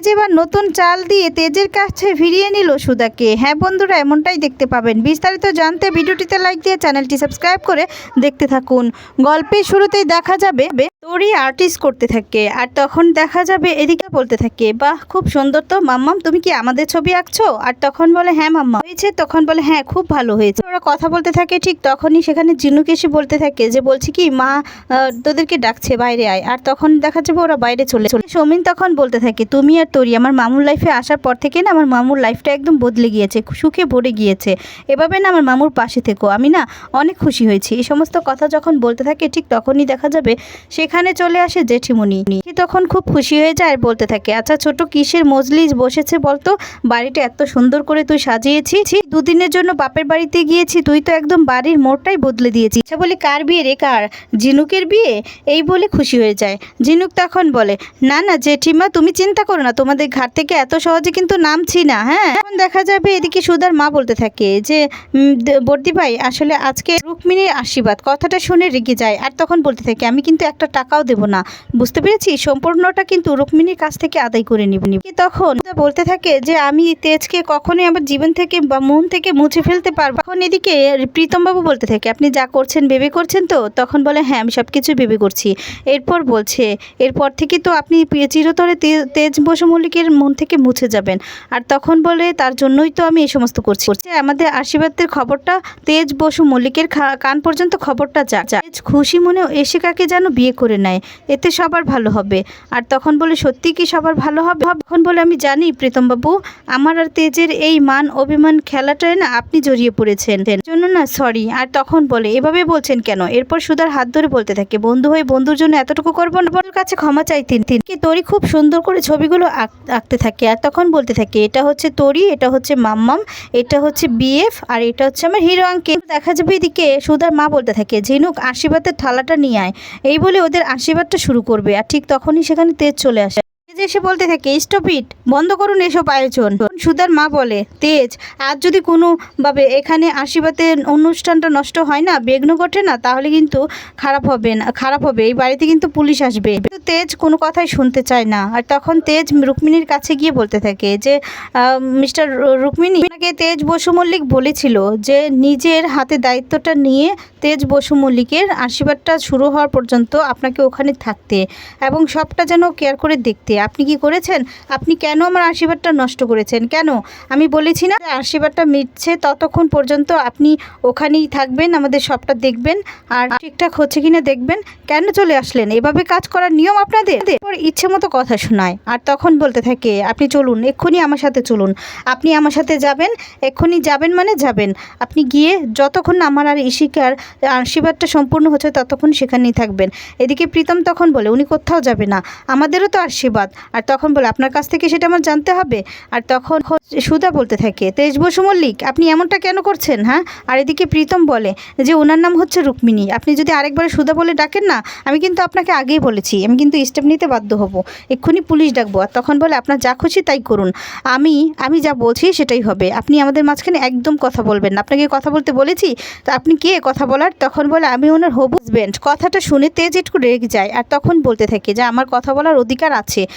তেজ এবার নতুন চাল দিয়ে তেজের কাছে ফিরিয়ে নিল সুদাকে হ্যাঁ বন্ধুরা, এমনটাই দেখতে পাবেন। বিস্তারিত জানতে ভিডিওটিতে লাইক দিয়ে চ্যানেলটি সাবস্ক্রাইব করে দেখতে থাকুন। গল্পের শুরুতেই দেখা যাবে তোরই আর্টিস্ট করতে থাকে আর তখন দেখা যাবে এদিকে বলতে থাকে, বাহ, খুব সুন্দর তো, মাম্মাম, তুমি কি আমাদের ছবি আঁকছো? আর তখন বলে হ্যাঁ মাম্মা হয়েছে, তখন বলে হ্যাঁ খুব ভালো হয়েছে। ওরা কথা বলতে থাকে, ঠিক তখনই সেখানে জিনুক এসে বলতে থাকে যে, বলছি কি, মা তোদেরকে ডাকছে, বাইরে আয়। আর তখন দেখা যাবে ওরা বাইরে চলে চলে। সৌমিন তখন বলতে থাকে, তুমি আর তোরি। আমার মামুর লাইফে আসার পর থেকে না আমার মামুর লাইফটা একদম বদলে গিয়েছে, সুখে ভরে গিয়েছে। এভাবে না আমার মামুর পাশে থেকো। আমি না অনেক খুশি হয়েছি। এই সমস্ত কথা যখন বলতে থাকে, ঠিক তখনই দেখা যাবে সেখানে চলে আসে জেঠিমণি। সে তখন খুব খুশি হয়ে যায় আর বলতে থাকে আচ্ছা ছোট কিসের মজলিস বসেছে বলতো? বাড়িটা এত সুন্দর করে তুই সাজিয়েছিস। দুদিনের জন্য বাপের বাড়িতে গিয়েছি। তুই তো একদম বাড়ির মোড়টাই বদলে দিয়েছিস। আচ্ছা বলি, কার বিয়ে রে? কার? ঝিনুকের বিয়ে? এই বলে খুশি হয়ে যায়। ঝিনুক তখন বলে, না না, জেঠিমা, তুমি চিন্তা করো না। তোমাদের ঘাট থেকে এত সহজে কিন্তু নামছি না হ্যাঁ? এখন দেখা যাবে এদিকে সুধার মা বলতে থাকে যে বর্দি ভাই, আসলে আজকে রুক্মিণীর আশীর্বাদ। কথাটা শুনে রেগে যায় আর তখন বলতে থাকে, আমি কিন্তু একটা টাকাও দেবো না। বুঝতে পেরেছি সম্পূর্ণটা কিন্তু রুক্মিণীর কাছ থেকে আদায় করে নিব। তখন বলতে থাকে যে, আমি তেজকে কখনোই আমার জীবন থেকে বা মন থেকে মুছে ফেলতে পারব এখন এদিকে প্রীতমবাবু বলতে থাকে, আপনি যা করছেন, ভেবে করছেন তো? তখন বলে হ্যাঁ আমি সব কিছু ভেবে করছি। এরপর বলছে, এরপর থেকে তো আপনি চিরতরে তেজ বসু মল্লিকের মন থেকে মুছে যাবেন। আর তখন বলে, তার জন্যই তো আমি এই সমস্ত করছি। আমাদের আশীর্বাদের খবরটা, তেজ বসু মল্লিকের কান পর্যন্ত খবরটা যা যা। খুশি মনে এসে কাকে যেন বিয়ে করে নেয়। এতে সবার ভালো হবে। আর তখন বলে, সত্যি কি সবার ভালো হবে? তখন বলে, আমি জানি প্রীতমবাবু, আমার আর তেজের এই মান অভিমান খেলাটায় না আপনি জড়িয়ে পড়েছেন। জন্য না, সরি। আর তখন বলে, এভাবে বলছেন কেন? এরপর সুধার হাত ধরে বলতে থাকে, বন্ধু হয়ে বন্ধুর জন্য এতটুকু করব না। কাছে ক্ষমা চাইতেন তিনি। কি তরি খুব সুন্দর করে ছবিগুলো আঁকতে থাকে। আর তখন বলতে থাকে, এটা হচ্ছে তরি এটা হচ্ছে মাম্মাম, এটা হচ্ছে বিএফ, আর এটা হচ্ছে আমার হিরো আঙ্কে দেখা যাবে এদিকে সুধার মা বলতে থাকে, ঝিনুক, আশীর্বাদের থালাটা নিয়ে আয়। এই বলে ওদের আশীর্বাদটা শুরু করবে, আর ঠিক তখনই সেখানে তেজ চলে আসে। তেজ এসে বলতে থাকে, স্টপ ইট, বন্ধ করুন এসব আয়োজন। সুধার মা বলে, তেজ, আজ যদি কোনোভাবে এখানে আশীর্বাদে অনুষ্ঠানটা নষ্ট হয় না, বিঘ্ন ঘটে না, তাহলে কিন্তু খারাপ হবে না, খারাপ হবে। এই বাড়িতে কিন্তু পুলিশ আসবে। কিন্তু তেজ কোনো কথাই শুনতে চায় না। আর তখন তেজ রুক্মিণীর কাছে গিয়ে বলতে থাকে যে মিস্টার রুক্মিণী আপনাকে তেজ বসু মল্লিক বলেছিল যে, নিজের হাতে দায়িত্বটা নিয়ে তেজ বসু মল্লিকের আশীর্বাদটা শুরু হওয়ার পর্যন্ত আপনাকে ওখানে থাকতে এবং সবটা যেন কেয়ার করে দেখতে। আপনি কি করেছেন? আপনি কেন আমার আশীর্বাদটা নষ্ট করেছেন? কেন? আমি বলেছি না আশীর্বাদটা মিটছে ততক্ষণ পর্যন্ত আপনি ওখানেই থাকবেন, আমাদের সবটা দেখবেন আর ঠিকঠাক হচ্ছে কিনা দেখবেন। কেন চলে আসলেন? এভাবে কাজ করার নিয়ম আপনাদের? ইচ্ছে মতো কথা শোনায় আর তখন বলতে থাকে, আপনি চলুন, এক্ষুনি আমার সাথে চলুন। আপনি আমার সাথে যাবেন, এক্ষুনি যাবেন মানে যাবেন। আপনি গিয়ে যতক্ষণ আমার আর ইশিকার আশীর্বাদটা সম্পূর্ণ হচ্ছে ততক্ষণ সেখানেই থাকবেন। এদিকে প্রীতম তখন বলে, উনি কোথাও যাবে না। আমাদেরও তো আশীর্বাদ। আর তখন বলে, আপনার কাছ থেকে সেটা আমার জানতে হবে? আর তখন সুধা বলতে থাকে, তেজ বসু মল্লিক, আপনি এমনটা কেন করছেন হ্যাঁ? আর এদিকে প্রীতম বলে, যে ওনার নাম হচ্ছে রুক্মিণী, আপনি যদি আরেকবার সুধা বলে ডাকেন না, আমি কিন্তু আপনাকে আগেই বলেছি, আমি কিন্তু স্টেপ নিতে বাধ্য হব। এক্ষুনি পুলিশ ডাকবো। আর তখন বলে, আপনার যা খুশি তাই করুন। আমি আমি যা বলছি সেটাই হবে। আপনি আমাদের মাঝখানে একদম কথা বলবেন না। আপনাকে কথা বলতে বলেছি, তো আপনি কে কথা বলার? তখন বলে, আমি ওনার হবু হাজবেন্ড কথাটা শুনে তেজ একটু রেগে যায়। আর তখন বলতে থাকে যে, আমার কথা বলার অধিকার আছে।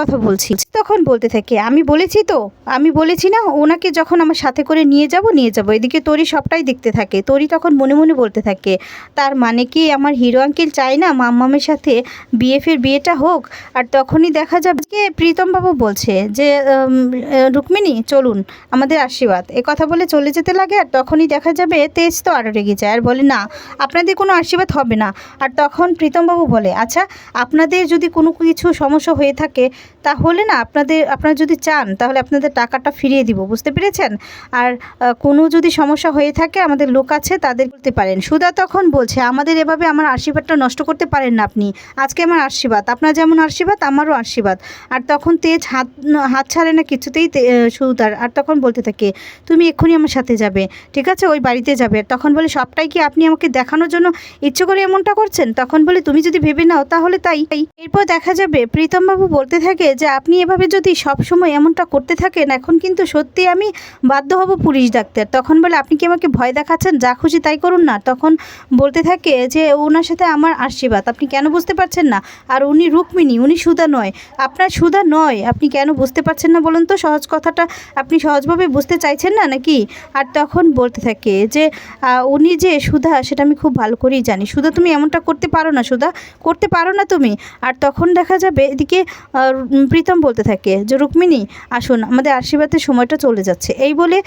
কথা বলছি। তখন বলতে থাকে, আমি বলেছি তো? আমি বলেছি না, ওনাকে যখন আমার সাথে করে নিয়ে যাব নিয়ে যাব। এদিকে তরি সবটাই দেখতে থাকে। তরি তখন মনে মনে বলতে থাকে, তার মানে কি আমার হিরো আঙ্কেল চায় না মাম্মামের সাথে বিএফের বিয়েটা হোক? আর তখনই দেখা যাবে যে প্রীতমবাবু বলছে যে রুক্মিণী, চলুন, আমাদের আশীর্বাদ। এ কথা বলে চলে যেতে লাগে, আর তখনই দেখা যাবে তেজ তো আরও রেগে যায়। আর বলে, না, আপনাদের কোনো আশীর্বাদ হবে না। আর তখন প্রীতমবাবু বলে আচ্ছা আপনাদের যদি কোনো কিছু সমস্যা হয়ে থাকে তাহলে না আপনাদের, আপনারা যদি চান, তাহলে আপনাদের টাকাটা ফিরিয়ে দিব, বুঝতে পেরেছেন? আর কোনো যদি সমস্যা হয়ে থাকে, আমাদের লোক আছে, তাদের বলতে পারেন। সুধা তখন বলছে, আমাদের এভাবে আমার আশীর্বাদটা নষ্ট করতে পারেন না আপনি। আজকে আমার আশীর্বাদ, আপনার যেমন আশীর্বাদ, আমারও আশীর্বাদ। আর তখন তেজ হাত হাত ছাড়ে না কিছুতেই সুধার। আর তখন বলতে থাকে, তুমি এক্ষুনি আমার সাথে যাবে, ঠিক আছে? ওই বাড়িতে যাবে। তখন বলে, সবটাই কি আপনি আমাকে দেখানোর জন্য ইচ্ছে করে এমনটা করছেন? তখন বলে, তুমি যদি ভেবে নাও, তাহলে তাই। এরপর দেখা যাবে, প্রীতমবাবু বলতে থাকে থাকে যে আপনি এভাবে যদি সব সময় এমনটা করতে থাকেন, এখন কিন্তু সত্যি আমি বাধ্য হব পুলিশ ডাক্তার তখন বলে, আপনি কি আমাকে ভয় দেখাচ্ছেন? যা খুশি তাই করুন না। তখন বলতে থাকে যে, ওনার সাথে আমার আশীর্বাদ। আপনি কেন বুঝতে পারছেন না? আর উনি রুক্মিণী, উনি সুধা নয়। আপনার সুধা নয়। আপনি কেন বুঝতে পারছেন না বলুন তো? সহজ কথাটা, আপনি সহজভাবে বুঝতে চাইছেন না নাকি? আর তখন বলতে থাকে যে উনি যে সুধা, সেটা আমি খুব ভালো করেই জানি। সুধা, তুমি এমনটা করতে পারো না, সুধা। করতে পারো না তুমি? আর তখন দেখা যাবে এদিকে প্রীতম বলতে থাকে যে, রুক্মিণী, আসুন, আমাদের আশীর্বাদের সময়টা চলে যাচ্ছে। এই বলে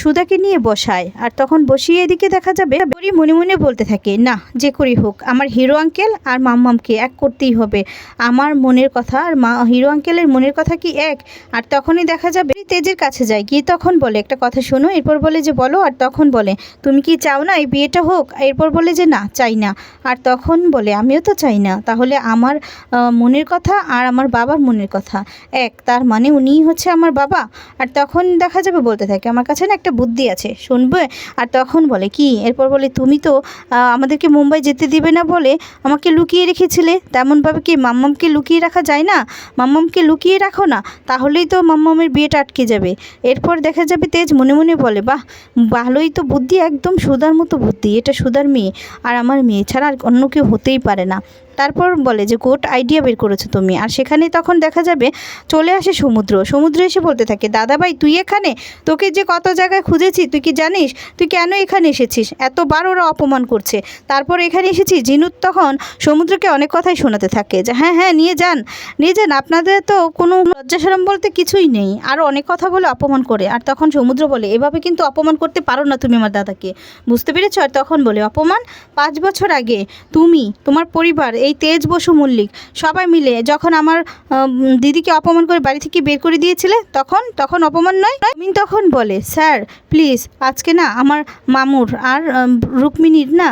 সুধাকে নিয়ে বসায়। আর তখন বসিয়ে এদিকে দেখা যাবে, বড়ি মনে মনে বলতে থাকে, না, যে করি হোক, আমার হিরো আঙ্কেল আর মাম্মামকে এক করতেই হবে। আমার মনের কথা আর মা, হিরো আঙ্কেলের মনের কথা কি এক? আর তখনই দেখা যাবে তেজের কাছে যায়। গিয়ে তখন বলে, একটা কথা শোনো, এরপর বলে যে, বলো। আর তখন বলে, তুমি কি চাও না এই বিয়েটা হোক? এরপর বলে যে, না, চাই না। আর তখন বলে, আমিও তো চাই না। তাহলে আমার মনের কথা আর আমার বাবার মনের কথা। এক, তার মানে উনিই হচ্ছে আমার বাবা? আর তখন দেখা যাবে বলতে থাকে, আমার কাছে না একটা বুদ্ধি আছে, শুনবে? আর তখন বলে, কি? এরপর বলে, তুমি তো আমাদেরকে মুম্বাই যেতে দিবে না বলে আমাকে লুকিয়ে রেখেছিলে। তেমনভাবে কি মাম্মামকে লুকিয়ে রাখা যায় না? মাম্মামকে লুকিয়ে রাখো না, তাহলেই তো মাম্মামের বিয়েটা আটকে যাবে। এরপর দেখা যাবে তেজ মনে মনে বলে, বাহ, ভালোই তো বুদ্ধি, একদম সুদার মতো বুদ্ধি, এটা সুদার মেয়ে। আর আমার মেয়ে ছাড়া আর অন্য কেউ হতেই পারে না। তারপর বলে যে, গোট আইডিয়া বের করেছ তুমি। আর সেখানে তখন দেখা যাবে চলে আসে সমুদ্র। সমুদ্র এসে বলতে থাকে, দাদা ভাই, তুই এখানে? তোকে যে কত জায়গায় খুঁজেছি, তুই কি জানিস? তুই কেন এখানে এসেছিস? এতবার ওরা অপমান করছে। তারপর এখানে এসেছি জিনুত তখন সমুদ্রকে অনেক কথাই শোনাতে থাকে যে হ্যাঁ হ্যাঁ নিয়ে যান নিয়ে যান। আপনাদের তো কোনো লজ্জাসরম বলতে কিছুই নেই। আরও অনেক কথা বলে অপমান করে। আর তখন সমুদ্র বলে, এভাবে কিন্তু অপমান করতে পারো না তুমি আমার দাদাকে। বুঝতে পেরেছ? আর তখন বলে, অপমান? পাঁচ বছর আগে তুমি, তোমার পরিবার এই তেজ বসু মল্লিক সবাই মিলে যখন আমার দিদিকে অপমান করে বাড়ি থেকে বের করে দিয়েছিলে, তখন তখন অপমান নয় তুমি তখন বলে, স্যার প্লিজ আজকে না আমার মামুর আর রুক্মিণীর না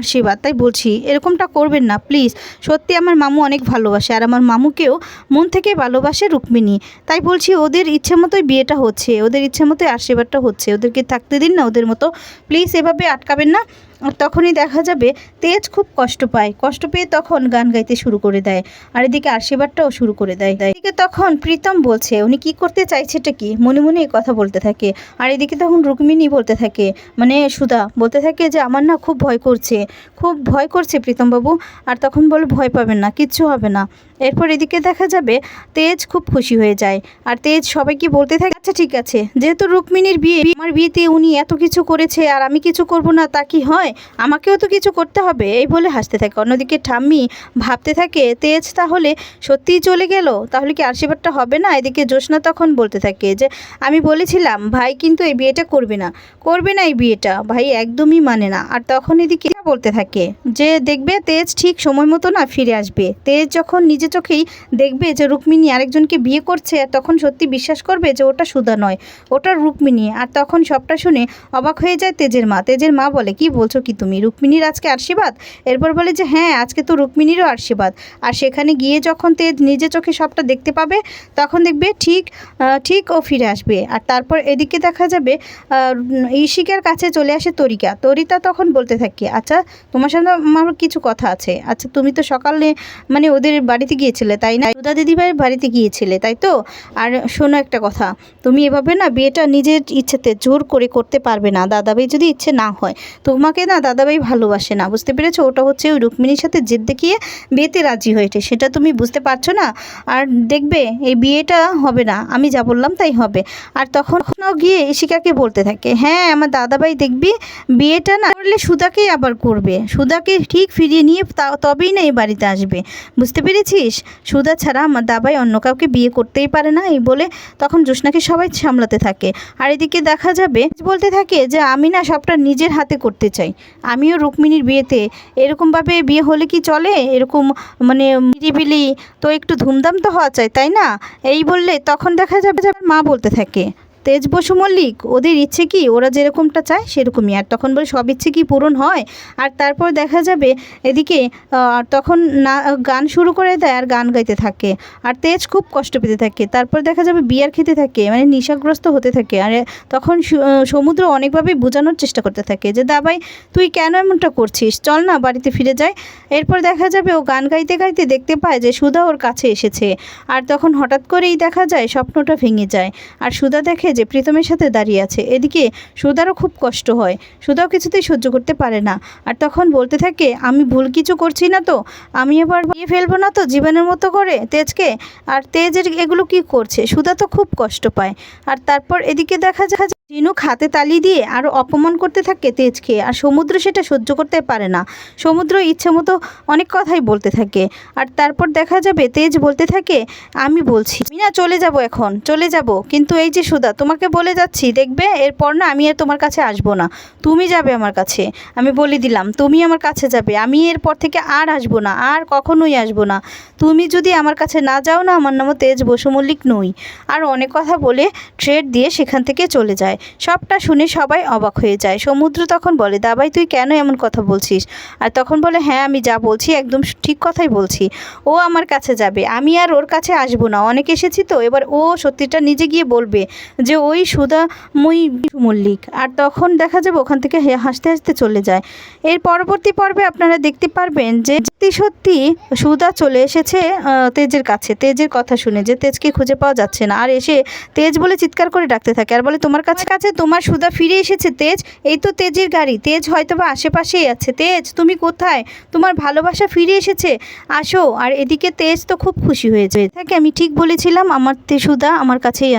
আশীর্বাদ, তাই বলছি, এরকমটা করবেন না প্লিজ সত্যি আমার মামু অনেক ভালোবাসে আর আমার মামুকেও মন থেকে ভালোবাসে রুক্মিণী, তাই বলছি ওদের ইচ্ছে মতোই বিয়েটা হচ্ছে, ওদের ইচ্ছে মতোই আশীর্বাদটা হচ্ছে, ওদেরকে থাকতে দিন না, ওদের মতো প্লিজ এভাবে আটকাবেন না। তখনই দেখা যাবে তেজ খুব কষ্ট পায়। কষ্ট পেয়ে তখন গান গাইতে শুরু করে দেয় আর এদিকে আশীর্বাদটাও শুরু করে দেয়। এদিকে তখন প্রীতম বলছে, উনি কি করতে চাইছেটা কি? মনে মনে এই কথা বলতে থাকে। আর এদিকে তখন রুক্মিণী বলতে থাকে মানে সুধা, বলতে থাকে যে আমার না খুব ভয় করছে। খুব ভয় করছে প্রীতমবাবু। আর তখন বলে, ভয় পাবেন না, কিচ্ছু হবে না। এরপর এদিকে দেখা যাবে তেজ খুব খুশি হয়ে যায়। আর তেজ সবাইকে বলতে থাকে আচ্ছা ঠিক আছে। যেহেতু রুক্মিণীর বিয়ে, আমার বিয়েতে উনি এত কিছু করেছে আর আমি কিছু করব না, তা কি হয়? আমাকেও তো কিছু করতে হবে, এই বলে হাসতে থাকে। অন্যদিকে ঠাম্মি ভাবতে থাকে, তেজ তাহলে সত্যিই চলে গেল? তাহলে কি আশীর্বাদটা হবে না? এদিকে জ্যোৎস্না তখন বলতে থাকে যে, আমি বলেছিলাম, ভাই কিন্তু এই বিয়েটা করবে না। করবে না এই বিয়েটা? ভাই একদমই মানে না। আর তখন এদিকে বলতে থাকে যে, দেখবে তেজ ঠিক সময় মতো না ফিরে আসবে। তেজ যখন নিজে চোখেই দেখবে যে, রুক্মিণী আরেকজনকে বিয়ে করছে, আর তখন সত্যি বিশ্বাস করবে যে, ওটা সুধা নয়, ওটা রুক্মিণী। আর তখন সবটা শুনে অবাক হয়ে যায় তেজের মা। তেজের মা বলে, কি বলছো কি তুমি রুক্মিণীর আজকে আশীর্বাদ? এরপর বলে যে হ্যাঁ আজকে তো রুক্মিণীরও আশীর্বাদ। আর সেখানে গিয়ে যখন তেজ নিজে চোখে সবটা দেখতে পাবে, তখন দেখবে ঠিক ঠিক ও ফিরে আসবে। আর তারপর এদিকে দেখা যাবে ইশিকার কাছে চলে আসে তরিকা। তরিতা তখন বলতে থাকে আচ্ছা তোমার সাথে আমার কিছু কথা আছে। আচ্ছা তুমি তো সকালে মানে ওদের বাড়িতে গিয়েছিলে, তাই না? সুধা দিদিভাইয়ের বাড়িতে গিয়েছিলে, তাই তো? আর শোনো একটা কথা, তুমি এভাবে না বিয়েটা নিজের ইচ্ছেতে জোর করে করতে পারবে না। দাদাভাই যদি ইচ্ছে না হয়, তোমাকে না দাদাভাই ভালোবাসে না, বুঝতে পেরেছ? ওটা হচ্ছে ওই রুক্মিণীর সাথে জেদ দেখিয়ে বিয়েতে রাজি হয়েছে সেটা তুমি বুঝতে পারছ না? আর দেখবে, এই বিয়েটা হবে না, আমি যা বললাম তাই হবে। আর তখন গিয়ে ইশিকাকে বলতে থাকে হ্যাঁ আমার দাদাভাই দেখবি, বিয়েটা না করলে সুদাকেই আবার করবে। সুদাকে ঠিক ফিরিয়ে নিয়ে তবেই না এই বাড়িতে আসবে। বুঝতে পেরেছিস? সুদা ছাড়া আমার দাবাই অন্য কাউকে বিয়ে করতেই পারে না। এই বলে তখন জ্যোৎস্নাকে সবাই সামলাতে থাকে। আর এদিকে দেখা যাবে, বলতে থাকে যে, আমি না সবটা নিজের হাতে করতে চাই। আমিও রুক্মিণীর বিয়েতে। এরকমভাবে বিয়ে হলে কি চলে? এরকম মানে নিরিবিলি তো একটু ধুমধাম তো হওয়া চাই, তাই না? এই বললে তখন দেখা যাবে যে মা বলতে থাকে। তেজ বসু মল্লিক, ওদের ইচ্ছে কি? ওরা যেরকমটা চায় সেরকমই। আর তখন বলে, সব ইচ্ছে কি পূরণ হয়? আর তারপর দেখা যাবে এদিকে তখন না, গান শুরু করে দেয় আর গান গাইতে থাকে। আর তেজ খুব কষ্ট পেতে থাকে। তারপর দেখা যাবে বিয়ার খেতে থাকে মানে নেশাগ্রস্ত হতে থাকে। আর তখন সমুদ্র অনেকভাবেই বোঝানোর চেষ্টা করতে থাকে যে, দাবাই, তুই কেন এমনটা করছিস? চল না, বাড়িতে ফিরে যায় এরপর দেখা যাবে ও গান গাইতে গাইতে দেখতে পায় যে, সুধা ওর কাছে এসেছে। আর তখন হঠাৎ করেই দেখা যায়, স্বপ্নটা ভেঙে যায়। আর সুধা দেখে যে প্রীতমের সাথে দাঁড়িয়ে আছে। এদিকে সুদারও খুব কষ্ট হয়। সুধাও কিছুতেই সহ্য করতে পারে না। আর তখন বলতে থাকে, আমি ভুল কিছু করছি না তো? আমি এবার বিয়ে ফেলব না তো জীবনের মতো করে তেজকে? আর তেজের এগুলো কি করছে? সুধা তো খুব কষ্ট পায়। আর তারপর এদিকে দেখা যায় ঝিনুক হাতে তালি দিয়ে আরও অপমান করতে থাকে তেজকে। আর সমুদ্র সেটা সহ্য করতে পারে না। সমুদ্র ইচ্ছে মতো অনেক কথাই বলতে থাকে। আর তারপর দেখা যাবে তেজ বলতে থাকে, আমি বলছি, আমি না চলে যাব এখন, চলে যাব। কিন্তু এই যে সুধা তোমাকে বলে যাচ্ছি, দেখবে? এরপর না আমি আর তোমার কাছে আসব না। তুমি যাবে আমার কাছে। আমি বলে দিলাম, তুমি আমার কাছে যাবে। আমি এরপর থেকে আর আসব না, আর কখনোই আসব না। তুমি যদি আমার কাছে না যাও না, আমার নামও তেজ বসু মল্লিক নই। আর অনেক কথা বলে ট্রেড দিয়ে সেখান থেকে চলে যায়। সবটা শুনে সবাই অবাক হয়ে যায়। সমুদ্র তখন বলে দাবাই তুই কেন এমন কথা বলছিস? আর তখন বলে হ্যাঁ আমি যা বলছি, একদম ঠিক কথাই বলছি। ও আমার কাছে যাবে। আমি আর ওর কাছে আসব না। অনেক এসেছি তো, এবার ও সত্যিটা নিজে গিয়ে বলবে যে ওই সুধাময়ী মল্লিক। আর তখন দেখা যাবে ওখান থেকে হাসতে হাসতে চলে যায়। এর পরবর্তী পর্বে আপনারা দেখতে পারবেন যে সত্যি সত্যি সুদা চলে এসেছে তেজের কাছে। তেজের কথা শুনে যে তেজকে খুঁজে পাওয়া যাচ্ছে না। আর এসে তেজ বলে চিৎকার করে ডাকতে থাকে। আর বলে, তোমার কাছে কাছে তোমার সুধা ফিরে এসেছে, তেজ? এই তো তেজের গাড়ি। তেজ হয়তো বা আশেপাশেই আছে। তেজ, তুমি কোথায়? তোমার ভালোবাসা ফিরে এসেছে? আসো। আর এদিকে তেজ তো খুব খুশি হয়েছে থাকে আমি ঠিক বলেছিলাম, আমার তে সুদা আমার কাছেই